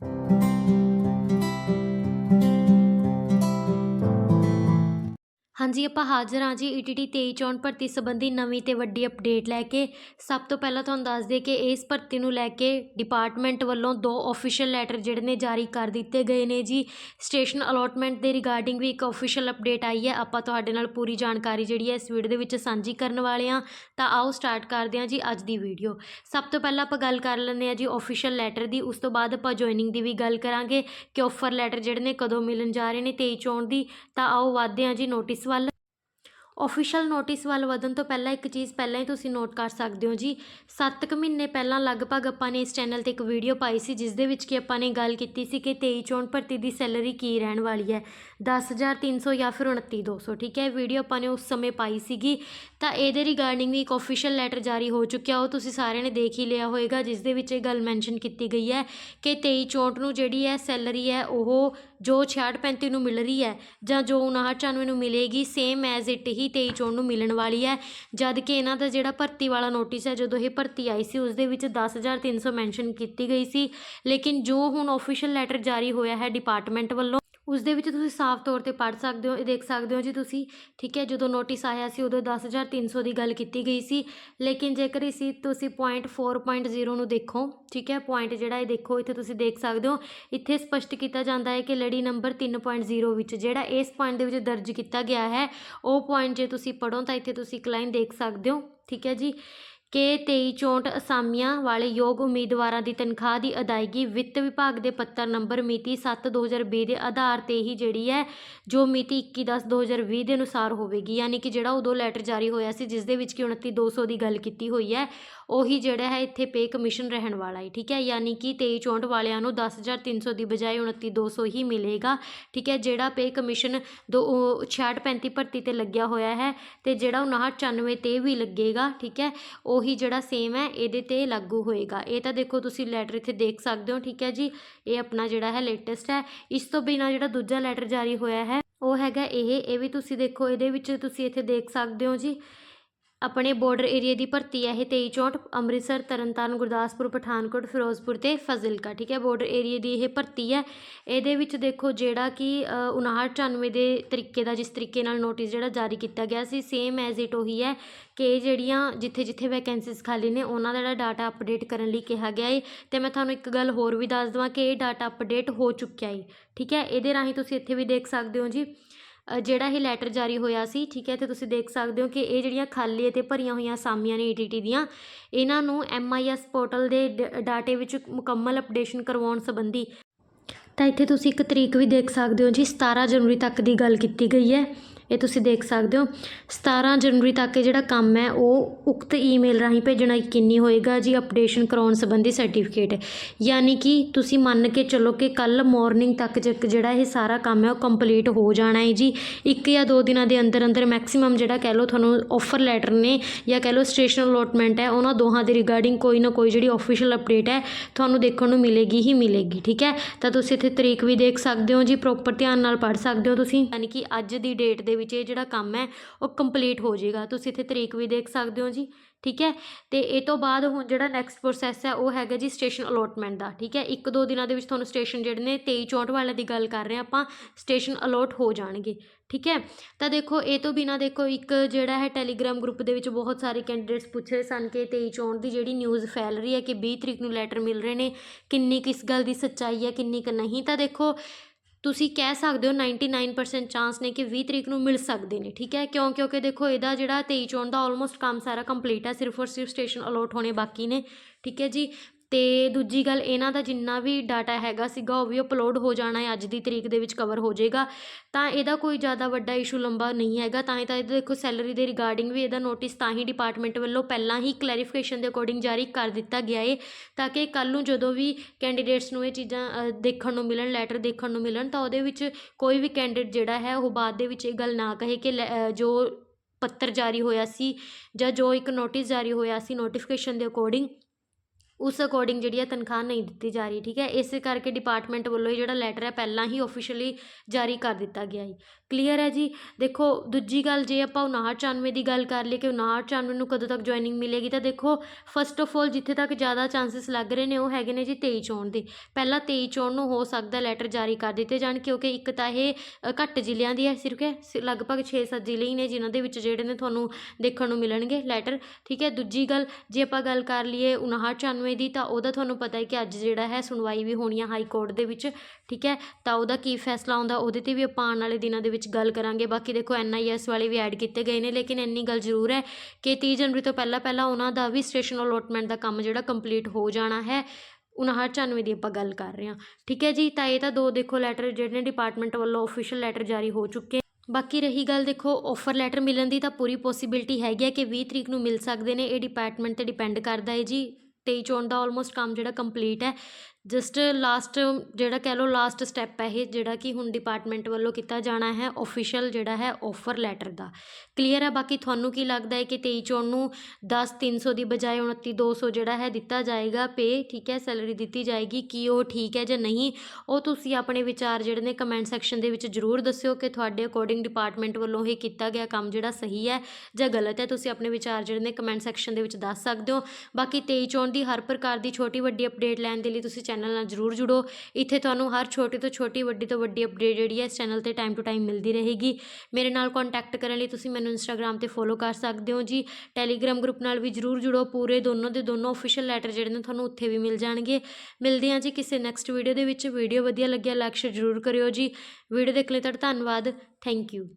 Thank you. ਹਾਂਜੀ, ਆਪਾਂ ਹਾਜ਼ਰ ਹਾਂ ਜੀ ਈਟੀਟੀ 23 ਚੋਣ ਭਰਤੀ ਸੰਬੰਧੀ ਨਵੀਂ ਤੇ ਵੱਡੀ ਅਪਡੇਟ ਲੈ ਕੇ। ਸਭ ਤੋਂ ਪਹਿਲਾਂ ਤੁਹਾਨੂੰ ਦੱਸ ਦਈਏ ਕਿ ਇਸ ਭਰਤੀ ਨੂੰ ਲੈ ਕੇ ਡਿਪਾਰਟਮੈਂਟ ਵੱਲੋਂ ਦੋ ਆਫੀਸ਼ੀਅਲ ਲੈਟਰ ਜਿਹੜੇ ਨੇ ਜਾਰੀ ਕਰ ਦਿੱਤੇ ਗਏ ਨੇ ਜੀ। ਸਟੇਸ਼ਨ ਅਲੋਟਮੈਂਟ ਦੇ ਰਿਗਾਰਡਿੰਗ ਵੀ ਇੱਕ ਆਫੀਸ਼ੀਅਲ ਅਪਡੇਟ ਆਈ ਹੈ। ਆਪਾਂ ਤੁਹਾਡੇ ਨਾਲ ਪੂਰੀ ਜਾਣਕਾਰੀ ਜਿਹੜੀ ਹੈ ਇਸ ਵੀਡੀਓ ਦੇ ਵਿੱਚ ਸਾਂਝੀ ਕਰਨ ਵਾਲੇ ਹਾਂ। ਤਾਂ ਆਓ ਸਟਾਰਟ ਕਰਦੇ ਹਾਂ ਜੀ ਅੱਜ ਦੀ ਵੀਡੀਓ ਸਭ ਤੋਂ ਪਹਿਲਾਂ ਆਪਾਂ ਗੱਲ ਕਰ ਲੈਂਦੇ ਹਾਂ ਜੀ ਆਫੀਸ਼ੀਅਲ ਲੈਟਰ ਦੀ। ਉਸ ਤੋਂ ਬਾਅਦ ਆਪਾਂ ਜੁਆਇਨਿੰਗ ਦੀ ਵੀ ਗੱਲ ਕਰਾਂਗੇ ਕਿ ਆਫਰ ਲੈਟਰ ਜਿਹੜੇ ਨੇ ਕਦੋਂ ਮਿਲਣ ਜਾ ਰਹੇ ਨੇ 23 ਚੋਣ ਦੀ। ਤਾਂ ਆਓ ਵਧਦੇ ਹਾਂ ਜੀ ਨੋਟਿਸ ਵੱਲ ਆਫੀਸ਼ੀਅਲ ਨੋਟਿਸ ਵੱਲ ਵਧਣ ਤੋਂ ਪਹਿਲਾਂ ਇੱਕ ਚੀਜ਼ ਪਹਿਲਾਂ ਹੀ ਤੁਸੀਂ ਨੋਟ ਕਰ ਸਕਦੇ ਹੋ ਜੀ। 7 ਕੁ ਮਹੀਨੇ ਪਹਿਲਾਂ ਲਗਭਗ ਆਪਾਂ ਨੇ ਇਸ ਚੈਨਲ ਤੇ ਇੱਕ ਵੀਡੀਓ ਪਾਈ ਸੀ ਜਿਸ ਦੇ ਵਿੱਚ ਕਿ ਆਪਾਂ ਨੇ ਗੱਲ ਕੀਤੀ ਸੀ ਕਿ 23 ਚੋਣ ਭਰਤੀ ਦੀ ਸੈਲਰੀ ਕੀ ਰਹਿਣ ਵਾਲੀ ਹੈ। 10300 ਜਾਂ ਫਿਰ 29200 ਠੀਕ ਹੈ? ਇਹ ਵੀਡੀਓ ਆਪਾਂ ਨੇ ਉਸ ਸਮੇਂ ਪਾਈ ਸੀਗੀ। ਤਾਂ ਇਹਦੇ ਰਿਗਾਰਡਿੰਗ ਵੀ ਇੱਕ ਆਫੀਸ਼ੀਅਲ ਲੈਟਰ ਜਾਰੀ ਹੋ ਚੁੱਕਿਆ, ਉਹ ਤੁਸੀਂ ਸਾਰਿਆਂ ਨੇ ਦੇਖ ਹੀ ਲਿਆ ਹੋਵੇਗਾ ਜਿਸ ਦੇ ਵਿੱਚ ਇਹ ਗੱਲ ਮੈਂਸ਼ਨ ਕੀਤੀ ਗਈ ਹੈ ਕਿ 23 ਚੋਂਟ ਨੂੰ ਜਿਹੜੀ ਹੈ ਸੈਲਰੀ ਹੈ, ਉਹ ਜੋ 6635 ਨੂੰ ਮਿਲ ਰਹੀ ਹੈ ਜਾਂ ਜੋ 5994 ਨੂੰ ਮਿਲੇਗੀ ਸੇਮ ਐਜ਼ ਇਟ ਹੀ 23 ਚੋਣ ਨੂੰ ਮਿਲਣ ਵਾਲੀ ਹੈ। ਜਦ ਕਿ ਇਹਨਾਂ ਦਾ ਜਿਹੜਾ ਭਰਤੀ ਵਾਲਾ ਨੋਟਿਸ ਹੈ, ਜਦੋਂ ਇਹ ਭਰਤੀ ਆਈ ਸੀ ਉਸ ਦੇ ਵਿੱਚ 10300 ਮੈਂਸ਼ਨ ਕੀਤੀ ਗਈ ਸੀ। ਲੇਕਿਨ ਜੋ ਹੁਣ ਆਫੀਸ਼ੀਅਲ ਲੈਟਰ ਜਾਰੀ ਹੋਇਆ ਹੈ ਡਿਪਾਰਟਮੈਂਟ ਵੱਲੋਂ ਉਸਦੇ ਵਿੱਚ ਤੁਸੀਂ ਸਾਫ਼ ਤੌਰ ਤੇ ਪੜ੍ਹ ਸਕਦੇ ਹੋ, ਇਹ ਦੇਖ ਸਕਦੇ ਹੋ ਜੀ ਤੁਸੀਂ, ਠੀਕ ਹੈ, ਜਦੋਂ ਨੋਟਿਸ ਆਇਆ ਸੀ ਉਦੋਂ 10300 ਦੀ ਗੱਲ ਕੀਤੀ ਗਈ ਸੀ, ਲੇਕਿਨ ਜੇਕਰ ਇਸ ਤੁਸੀਂ ਪੁਆਇੰਟ 4.0 ਨੂੰ ਦੇਖੋ, ਠੀਕ ਹੈ ਪੁਆਇੰਟ ਜਿਹੜਾ ਇਹ ਦੇਖੋ, ਇੱਥੇ ਤੁਸੀਂ ਦੇਖ ਸਕਦੇ ਹੋ, ਇੱਥੇ ਸਪਸ਼ਟ ਕੀਤਾ ਜਾਂਦਾ ਹੈ ਕਿ ਲੜੀ ਨੰਬਰ 3.0 ਵਿੱਚ, ਜਿਹੜਾ ਇਸ ਪੁਆਇੰਟ ਦੇ ਵਿੱਚ ਦਰਜ ਕੀਤਾ ਗਿਆ ਹੈ, ਉਹ ਪੁਆਇੰਟ ਜੇ ਤੁਸੀਂ ਪੜ੍ਹੋ ਤਾਂ ਇੱਥੇ ਤੁਸੀਂ ਇੱਕ ਲਾਈਨ ਦੇਖ ਸਕਦੇ ਹੋ, ਠੀਕ ਹੈ ਜੀ। ਕਿ 23 ਚੋਂਟ ਅਸਾਮੀਆਂ ਵਾਲੇ ਯੋਗ ਉਮੀਦਵਾਰਾਂ ਦੀ ਤਨਖਾਹ ਦੀ ਅਦਾਇਗੀ ਵਿੱਤ ਵਿਭਾਗ ਦੇ ਪੱਤਰ ਨੰਬਰ ਮਿਤੀ 7/2020 ਦੇ ਆਧਾਰ ਤੇ ਹੀ ਜਿਹੜੀ ਹੈ, ਜੋ ਮਿਤੀ ਇੱਕੀ ਦਸ ਦੋ ਹਜ਼ਾਰ ਵੀਹ ਦੇ ਅਨੁਸਾਰ ਹੋਵੇਗੀ। ਯਾਨੀ ਕਿ ਜਿਹੜਾ ਉਦੋਂ ਲੈਟਰ ਜਾਰੀ ਹੋਇਆ ਸੀ ਜਿਸ ਦੇ ਵਿੱਚ ਕਿ ਉਨੱਤੀ ਦੋ ਸੌ ਦੀ ਗੱਲ ਕੀਤੀ ਹੋਈ ਹੈ, ਉਹੀ ਜਿਹੜਾ ਹੈ ਇੱਥੇ ਪੇ ਕਮਿਸ਼ਨ ਰਹਿਣ ਵਾਲਾ ਹੈ, ਠੀਕ ਹੈ? ਯਾਨੀ ਕਿ 23 ਚੋਂਟ ਵਾਲਿਆਂ ਨੂੰ 10300 ਦੀ ਬਜਾਏ ਉਨੱਤੀ ਦੋ ਸੌ ਹੀ ਮਿਲੇਗਾ, ਠੀਕ ਹੈ? ਜਿਹੜਾ ਪੇ ਕਮਿਸ਼ਨ ਦੋ 6635 ਭਰਤੀ ਤੇ ਲੱਗਿਆ ਹੋਇਆ ਹੈ ਅਤੇ ਜਿਹੜਾ 5994 ਤੇ ਵੀ ਲੱਗੇਗਾ, ਠੀਕ ਹੈ? ਉਹ ਉਹੀ ਜਿਹੜਾ ਸੇਮ ਹੈ, ਇਹਦੇ ਤੇ ਲਾਗੂ ਹੋਏਗਾ। ਇਹ ਤਾਂ ਦੇਖੋ ਤੁਸੀਂ ਲੈਟਰ ਇੱਥੇ ਦੇਖ ਸਕਦੇ ਹੋ, ਠੀਕ ਹੈ ਜੀ? ਇਹ ਆਪਣਾ ਜਿਹੜਾ ਹੈ ਲੇਟੈਸਟ ਹੈ। ਇਸ ਤੋਂ ਬਿਨਾਂ ਜਿਹੜਾ ਦੂਜਾ ਲੈਟਰ ਜਾਰੀ ਹੋਇਆ ਹੈ, ਉਹ ਹੈਗਾ ਇਹ। ਇਹ ਵੀ ਤੁਸੀਂ ਦੇਖੋ, ਇਹਦੇ ਵਿੱਚ ਤੁਸੀਂ ਇੱਥੇ ਦੇਖ ਸਕਦੇ ਹੋ ਜੀ। ਆਪਣੇ ਬਾਰਡਰ ਏਰੀਆ ਦੀ ਭਰਤੀ ਹੈ ਇਹ 23 ਚੋਟ ਅੰਮ੍ਰਿਤਸਰ, ਤਰਨਤਾਰਨ, ਗੁਰਦਾਸਪੁਰ, ਪਠਾਨਕੋਟ, ਫਿਰੋਜ਼ਪੁਰ ਤੇ ਫਜ਼ਿਲਕਾ, ਠੀਕ ਹੈ? ਬਾਰਡਰ ਏਰੀਆ ਦੀ ਇਹ ਭਰਤੀ ਹੈ। ਇਹਦੇ ਵਿੱਚ ਦੇਖੋ ਜਿਹੜਾ ਕਿ 5994 ਦੇ ਤਰੀਕੇ ਦਾ ਜਿਸ ਤਰੀਕੇ ਨਾਲ ਨੋਟਿਸ ਜਿਹੜਾ ਜਾਰੀ ਕੀਤਾ ਗਿਆ ਸੀ ਸੇਮ ਐਜ਼ ਇਟ ਉਹੀ ਹੈ ਕਿ ਇਹ ਜਿਹੜੀਆਂ ਜਿੱਥੇ ਜਿੱਥੇ ਵੈਕੈਂਸੀਜ਼ ਖਾਲੀ ਨੇ, ਉਹਨਾਂ ਦਾ ਜਿਹੜਾ ਡਾਟਾ ਅਪਡੇਟ ਕਰਨ ਲਈ ਕਿਹਾ ਗਿਆ ਹੈ ਤੇ ਮੈਂ ਤੁਹਾਨੂੰ ਇੱਕ ਗੱਲ ਹੋਰ ਵੀ ਦੱਸ ਦਵਾਂ ਕਿ ਇਹ ਡਾਟਾ ਅਪਡੇਟ ਹੋ ਚੁੱਕਿਆ ਹੈ ਠੀਕ ਹੈ? ਇਹਦੇ ਰਾਹੀਂ ਤੁਸੀਂ ਇੱਥੇ ਵੀ ਦੇਖ ਸਕਦੇ ਹੋ ਜੀ। ਜਿਹੜਾ ਇਹ ਲੈਟਰ ਜਾਰੀ ਹੋਇਆ ਸੀ, ਠੀਕ ਹੈ, ਤੇ ਤੁਸੀਂ ਦੇਖ ਸਕਦੇ ਹੋ ਕਿ ਇਹ ਜਿਹੜੀਆਂ ਖਾਲੀ ਅਤੇ ਭਰੀਆਂ ਹੋਈਆਂ ਅਸਾਮੀਆਂ ਨੇ ਈਟੀਟੀ ਦੀਆਂ, ਇਹਨਾਂ ਨੂੰ ਐਮਆਈਐਸ ਪੋਰਟਲ ਦੇ ਡ- ਡਾਟੇ ਵਿੱਚ ਮੁਕੰਮਲ ਅਪਡੇਸ਼ਨ ਕਰਵਾਉਣ ਸੰਬੰਧੀ। ਤਾਂ ਇੱਥੇ ਤੁਸੀਂ ਇੱਕ ਤਰੀਕ ਵੀ ਦੇਖ ਸਕਦੇ ਹੋ ਜੀ 17 ਜਨਵਰੀ ਤੱਕ ਦੀ ਗੱਲ ਕੀਤੀ ਗਈ ਹੈ। ਇਹ ਤੁਸੀਂ ਦੇਖ ਸਕਦੇ ਹੋ। 17 ਜਨਵਰੀ ਤੱਕ ਇਹ ਜਿਹੜਾ ਕੰਮ ਹੈ, ਉਹ ਉਕਤ ਈਮੇਲ ਰਾਹੀਂ ਭੇਜਣਾ ਯਕੀਨੀ ਹੋਏਗਾ ਜੀ, ਅਪਡੇਸ਼ਨ ਕਰਾਉਣ ਸੰਬੰਧੀ ਸਰਟੀਫਿਕੇਟ। ਯਾਨੀ ਕਿ ਤੁਸੀਂ ਮੰਨ ਕੇ ਚੱਲੋ ਕਿ ਕੱਲ ਮਾਰਨਿੰਗ ਤੱਕ ਜਿਹੜਾ ਇਹ ਸਾਰਾ ਕੰਮ ਹੈ, ਉਹ ਕੰਪਲੀਟ ਹੋ ਜਾਣਾ ਹੈ ਜੀ। ਇੱਕ ਜਾਂ ਦੋ ਦਿਨਾਂ ਦੇ ਅੰਦਰ ਅੰਦਰ ਮੈਕਸਿਮਮ ਜਿਹੜਾ ਕਹਿ ਲਓ ਤੁਹਾਨੂੰ ਆਫਰ ਲੈਟਰ ਨੇ ਜਾਂ ਕਹਿ ਲਓ ਸਟੇਸ਼ਨ ਅਲੋਟਮੈਂਟ ਹੈ, ਉਹਨਾਂ ਦੋਹਾਂ ਦੇ ਰਿਗਾਰਡਿੰਗ ਕੋਈ ਨਾ ਕੋਈ ਜਿਹੜੀ ਆਫੀਸ਼ੀਅਲ ਅਪਡੇਟ ਹੈ, ਤੁਹਾਨੂੰ ਦੇਖਣ ਨੂੰ ਮਿਲੇਗੀ ਹੀ ਮਿਲੇਗੀ, ਠੀਕ ਹੈ? ਤਾਂ ਤੁਸੀਂ ਇੱਥੇ ਤਰੀਕ ਵੀ ਦੇਖ ਸਕਦੇ ਹੋ ਜੀ ਪ੍ਰੋਪਰ ਧਿਆਨ ਨਾਲ ਪੜ੍ਹ ਸਕਦੇ ਹੋ ਤੁਸੀਂ। ਯਾਨੀ ਕਿ ਅੱਜ ਦੀ ਡੇਟ ਦੇ ਵਿੱਚ ਇਹ ਜਿਹੜਾ ਕੰਮ ਹੈ, ਉਹ ਕੰਪਲੀਟ ਹੋ ਜਾਏਗਾ। ਤੁਸੀਂ ਇੱਥੇ ਤਰੀਕ ਵੀ ਦੇਖ ਸਕਦੇ ਹੋ ਜੀ, ਠੀਕ ਹੈ? ਤੇ ਇਹ ਤੋਂ ਬਾਅਦ ਹੁਣ ਜਿਹੜਾ ਨੈਕਸਟ ਪ੍ਰੋਸੈਸ ਹੈ, ਉਹ ਹੈਗਾ ਜੀ ਸਟੇਸ਼ਨ ਅਲੋਟਮੈਂਟ ਦਾ, ਠੀਕ ਹੈ? ਇੱਕ ਦੋ ਦਿਨਾਂ ਦੇ ਵਿੱਚ ਤੁਹਾਨੂੰ ਸਟੇਸ਼ਨ ਜਿਹੜੇ ਨੇ 23 64 ਵਾਲਿਆਂ ਦੀ ਗੱਲ ਕਰ ਰਹੇ ਹਾਂ ਆਪਾਂ ਸਟੇਸ਼ਨ ਅਲੋਟ ਹੋ ਜਾਣਗੇ, ਠੀਕ ਹੈ? ਤਾਂ ਦੇਖੋ, ਇਹ ਤੋਂ ਬਿਨਾ ਦੇਖੋ, ਇੱਕ ਜਿਹੜਾ ਹੈ ਟੈਲੀਗ੍ਰਾਮ ਗਰੁੱਪ ਦੇ ਵਿੱਚ ਬਹੁਤ ਸਾਰੇ ਕੈਂਡੀਡੇਟਸ ਪੁੱਛ ਰਹੇ ਸਨ ਕਿ 23 ਚੋਣ ਦੀ ਜਿਹੜੀ ਨਿਊਜ਼ ਫੈਲ ਰਹੀ ਹੈ ਕਿ 20 ਤਰੀਕ ਨੂੰ ਲੈਟਰ ਮਿਲ ਰਹੇ ਨੇ, ਕਿੰਨੀ ਕਿਸ ਗੱਲ ਦੀ ਸੱਚਾਈ ਹੈ, ਕਿੰਨੀ ਕੁ ਨਹੀਂ? ਤਾਂ ਦੇਖੋ ਤੁਸੀਂ ਕਹਿ ਸਕਦੇ ਹੋ 99% ਚਾਂਸ ਨੇ ਕਿ 20 ਤਰੀਕ ਨੂੰ ਮਿਲ ਸਕਦੇ ਨੇ, ਠੀਕ ਹੈ? ਕਿਉਂ? ਕਿਉਂਕਿ ਦੇਖੋ ਇਹਦਾ ਜਿਹੜਾ 23 ਚੋਣ ਦਾ ਆਲਮੋਸਟ ਕੰਮ ਸਾਰਾ ਕੰਪਲੀਟ ਹੈ, ਸਿਰਫ ਔਰ ਸਿਰਫ ਸਟੇਸ਼ਨ ਅਲੋਟ ਹੋਣੇ ਬਾਕੀ ਨੇ, ਠੀਕ ਹੈ ਜੀ? ਅਤੇ ਦੂਜੀ ਗੱਲ, ਇਹਨਾਂ ਦਾ ਜਿੰਨਾ ਵੀ ਡਾਟਾ ਹੈਗਾ ਸੀਗਾ, ਉਹ ਵੀ ਅਪਲੋਡ ਹੋ ਜਾਣਾ ਹੈ, ਅੱਜ ਦੀ ਤਰੀਕ ਦੇ ਵਿੱਚ ਕਵਰ ਹੋ ਜਾਏਗਾ। ਤਾਂ ਇਹਦਾ ਕੋਈ ਜ਼ਿਆਦਾ ਵੱਡਾ ਇਸ਼ੂ ਲੰਬਾ ਨਹੀਂ ਹੈਗਾ। ਤਾਂ ਹੀ ਤਾਂ ਇਹਦੇ ਦੇਖੋ ਸੈਲਰੀ ਦੇ ਰਿਗਾਰਡਿੰਗ ਵੀ ਇਹਦਾ ਨੋਟਿਸ ਤਾਂ ਹੀ ਡਿਪਾਰਟਮੈਂਟ ਵੱਲੋਂ ਪਹਿਲਾਂ ਹੀ ਕਲੈਰੀਫਿਕੇਸ਼ਨ ਦੇ ਅਕੋਰਡਿੰਗ ਜਾਰੀ ਕਰ ਦਿੱਤਾ ਗਿਆ ਏ, ਤਾਂ ਕਿ ਕੱਲ ਨੂੰ ਜਦੋਂ ਵੀ ਕੈਂਡੀਡੇਟਸ ਨੂੰ ਇਹ ਚੀਜ਼ਾਂ ਦੇਖਣ ਨੂੰ ਮਿਲਣ ਲੈਟਰ ਦੇਖਣ ਨੂੰ ਮਿਲਣ, ਤਾਂ ਉਹਦੇ ਵਿੱਚ ਕੋਈ ਵੀ ਕੈਂਡੀਡੇਟ ਜਿਹੜਾ ਹੈ, ਉਹ ਬਾਅਦ ਦੇ ਵਿੱਚ ਇਹ ਗੱਲ ਨਾ ਕਹੇ ਕਿ ਲੈ- ਜੋ ਪੱਤਰ ਜਾਰੀ ਹੋਇਆ ਸੀ ਜਾਂ ਜੋ ਇੱਕ ਨੋਟਿਸ ਜਾਰੀ ਹੋਇਆ ਸੀ ਨੋਟੀਫਿਕੇਸ਼ਨ ਦੇ ਅਕੋਰਡਿੰਗ ਉਸ ਅਕੋਰਡਿੰਗ ਜਿਹੜੀ ਹੈ ਤਨਖਾਹ ਨਹੀਂ ਦਿੱਤੀ ਜਾ ਰਹੀ, ਠੀਕ ਹੈ? ਇਸੇ ਕਰਕੇ ਡਿਪਾਰਟਮੈਂਟ ਵੱਲੋਂ ਇਹ ਜਿਹੜਾ ਲੈਟਰ ਹੈ, ਪਹਿਲਾਂ ਹੀ ਆਫੀਸ਼ੀਅਲੀ ਜਾਰੀ ਕਰ ਦਿੱਤਾ ਗਿਆ ਹੈ ਕਲੀਅਰ ਹੈ ਜੀ? ਦੇਖੋ, ਦੂਜੀ ਗੱਲ ਜੇ ਆਪਾਂ 5994 ਦੀ ਗੱਲ ਕਰ ਲਈਏ ਕਿ 5994 ਨੂੰ ਕਦੋਂ ਤੱਕ ਜੁਆਇਨਿੰਗ ਮਿਲੇਗੀ, ਤਾਂ ਦੇਖੋ ਫਸਟ ਆਫ ਆਲ ਜਿੱਥੇ ਤੱਕ ਜ਼ਿਆਦਾ ਚਾਂਸਸ ਲੱਗ ਰਹੇ ਨੇ, ਉਹ ਹੈਗੇ ਨੇ ਜੀ 23 ਚੋਣ ਦੇ। ਪਹਿਲਾਂ 23 ਚੋਣ ਨੂੰ ਹੋ ਸਕਦਾ ਲੈਟਰ ਜਾਰੀ ਕਰ ਦਿੱਤੇ ਜਾਣ, ਕਿਉਂਕਿ ਇੱਕ ਤਾਂ ਇਹ ਘੱਟ ਜ਼ਿਲ੍ਹਿਆਂ ਦੀ ਹੈ ਸਿਰਫ ਕਿ ਸ- ਲਗਭਗ 6-7 ਜ਼ਿਲ੍ਹੇ ਹੀ ਨੇ ਜਿਨ੍ਹਾਂ ਦੇ ਵਿੱਚ ਜਿਹੜੇ ਨੇ ਤੁਹਾਨੂੰ ਦੇਖਣ ਨੂੰ ਮਿਲਣਗੇ ਲੈਟਰ ਠੀਕ ਹੈ? ਦੂਜੀ ਗੱਲ ਜੇ ਆਪਾਂ ਗੱਲ ਕਰ ਲਈਏ 5994 ਦੀ, ਤਾਂ ਉਹਦਾ ਤੁਹਾਨੂੰ ਪਤਾ ਹੈ ਕਿ ਅੱਜ ਜਿਹੜਾ ਹੈ ਸੁਣਵਾਈ ਵੀ ਹੋਣੀ ਆ ਹਾਈ ਕੋਰਟ ਦੇ ਵਿੱਚ, ਠੀਕ ਹੈ? ਤਾਂ ਉਹਦਾ ਕੀ ਫੈਸਲਾ ਆਉਂਦਾ, ਉਹਦੇ ਤੇ ਵੀ ਆਪਾਂ ਆਉਣ ਵਾਲੇ ਦਿਨਾਂ ਦੇ ਵਿੱਚ ਗੱਲ ਕਰਾਂਗੇ। ਬਾਕੀ ਦੇਖੋ ਐਨਆਈਐਸ ਵਾਲੇ ਵੀ ਐਡ ਕੀਤੇ ਗਏ ਨੇ, ਲੇਕਿਨ ਇੰਨੀ ਗੱਲ ਜ਼ਰੂਰ ਹੈ ਕਿ 30 ਜਨਵਰੀ ਤੋਂ ਪਹਿਲਾਂ ਪਹਿਲਾਂ ਉਹਨਾਂ ਦਾ ਵੀ ਸਟੇਸ਼ਨ ਅਲੋਟਮੈਂਟ ਦਾ ਕੰਮ ਜਿਹੜਾ ਕੰਪਲੀਟ ਹੋ ਜਾਣਾ ਹੈ। 5994 ਦੀ ਆਪਾਂ ਗੱਲ ਕਰ ਰਹੇ ਹਾਂ, ਠੀਕ ਹੈ ਜੀ? ਤਾਂ ਇਹ ਤਾਂ ਦੋ ਦੇਖੋ ਲੈਟਰ ਜਿਹੜੇ ਨੇ ਡਿਪਾਰਟਮੈਂਟ ਵੱਲੋਂ ਆਫੀਸ਼ੀਅਲ ਲੈਟਰ ਜਾਰੀ ਹੋ ਚੁੱਕੇ ਬਾਕੀ ਰਹੀ ਗੱਲ ਦੇਖੋ ਆਫਰ ਲੈਟਰ ਮਿਲਣ ਦੀ ਤਾਂ ਪੂਰੀ ਪੋਸੀਬਿਲਿਟੀ ਹੈਗੀ ਹੈ ਕਿ 20 ਤਰੀਕ ਨੂੰ ਮਿਲ ਸਕਦੇ ਨੇ, ਇਹ ਡਿਪਾਰਟਮੈਂਟ ਤੇ ਡਿਪੈਂਡ ਕਰਦਾ ਹੈ ਜੀ। ਤੇਈ ਚੋਣ ਦਾ ਆਲਮੋਸਟ ਕੰਮ ਜਿਹੜਾ ਕੰਪਲੀਟ ਹੈ। ਜਸਟ ਲਾਸਟ ਜਿਹੜਾ ਕਹਿ ਲਓ ਲਾਸਟ ਸਟੈਪ ਹੈ ਇਹ, ਜਿਹੜਾ ਕਿ ਹੁਣ ਡਿਪਾਰਟਮੈਂਟ ਵੱਲੋਂ ਕੀਤਾ ਜਾਣਾ ਹੈ ਆਫੀਸ਼ੀਅਲ ਜਿਹੜਾ ਹੈ ਆਫਰ ਲੈਟਰ ਦਾ। ਕਲੀਅਰ ਹੈ? ਬਾਕੀ ਤੁਹਾਨੂੰ ਕੀ ਲੱਗਦਾ ਹੈ ਕਿ 23 ਚੋਣ ਨੂੰ 10 300 ਦੀ ਬਜਾਏ 29 200 ਜਿਹੜਾ ਹੈ ਦਿੱਤਾ ਜਾਏਗਾ ਪੇ ਠੀਕ ਹੈ? ਸੈਲਰੀ ਦਿੱਤੀ ਜਾਏਗੀ, ਕੀ ਉਹ ਠੀਕ ਹੈ ਜਾਂ ਨਹੀਂ? ਉਹ ਤੁਸੀਂ ਆਪਣੇ ਵਿਚਾਰ ਜਿਹੜੇ ਨੇ ਕਮੈਂਟ ਸੈਕਸ਼ਨ ਦੇ ਵਿੱਚ ਜ਼ਰੂਰ ਦੱਸਿਓ ਕਿ ਤੁਹਾਡੇ ਅਕੋਰਡਿੰਗ ਡਿਪਾਰਟਮੈਂਟ ਵੱਲੋਂ ਇਹ ਕੀਤਾ ਗਿਆ ਕੰਮ ਜਿਹੜਾ ਸਹੀ ਹੈ ਜਾਂ ਗਲਤ ਹੈ। ਤੁਸੀਂ ਆਪਣੇ ਵਿਚਾਰ ਜਿਹੜੇ ਨੇ ਕਮੈਂਟ ਸੈਕਸ਼ਨ ਦੇ ਵਿੱਚ ਦੱਸ ਸਕਦੇ ਹੋ। ਬਾਕੀ 23 ਚੋਣ ਦੀ ਹਰ ਪ੍ਰਕਾਰ ਦੀ ਛੋਟੀ ਵੱਡੀ ਅਪਡੇਟ ਲੈਣ ਦੇ ਲਈ ਤੁਸੀਂ ਚੈਨਲ ਨਾਲ ਜ਼ਰੂਰ ਜੁੜੋ। ਇੱਥੇ ਤੁਹਾਨੂੰ ਹਰ ਛੋਟੀ ਤੋਂ ਛੋਟੀ, ਵੱਡੀ ਤੋਂ ਵੱਡੀ ਅਪਡੇਟ ਜਿਹੜੀ ਹੈ ਇਸ ਚੈਨਲ ਤੇ ਟਾਈਮ ਟੂ ਟਾਈਮ ਮਿਲਦੀ ਰਹੇਗੀ। ਮੇਰੇ ਨਾਲ ਕੰਟੈਕਟ ਕਰਨ ਲਈ ਤੁਸੀਂ ਮੈਨੂੰ ਇੰਸਟਾਗ੍ਰam ਤੇ ਫੋਲੋ ਕਰ ਸਕਦੇ ਹੋ ਜੀ। ਟੈਲੀਗ੍ਰam ਗਰੁੱਪ ਨਾਲ ਵੀ ਜਰੂਰ ਜੁੜੋ। ਪੂਰੇ ਦੋਨੋਂ ਦੇ ਦੋਨੋਂ ਅਫੀਸ਼ੀਅਲ ਲੈਟਰ ਜਿਹੜੇ ਨੇ ਤੁਹਾਨੂੰ ਉੱਥੇ ਵੀ ਮਿਲ ਜਾਣਗੇ। ਮਿਲਦੇ ਹਾਂ ਜੀ ਕਿਸੇ ਨੈਕਸਟ ਵੀਡੀਓ ਦੇ ਵਿੱਚ। ਵੀਡੀਓ ਵਧੀਆ ਲੱਗਿਆ ਲਾਈਕ ਸ਼ੇਅਰ ਜਰੂਰ ਕਰਿਓ ਜੀ। ਵੀਡੀਓ ਦੇਖਣ ਲਈ ਤੁਹਾਡਾ ਧੰਨਵਾਦ। Thank you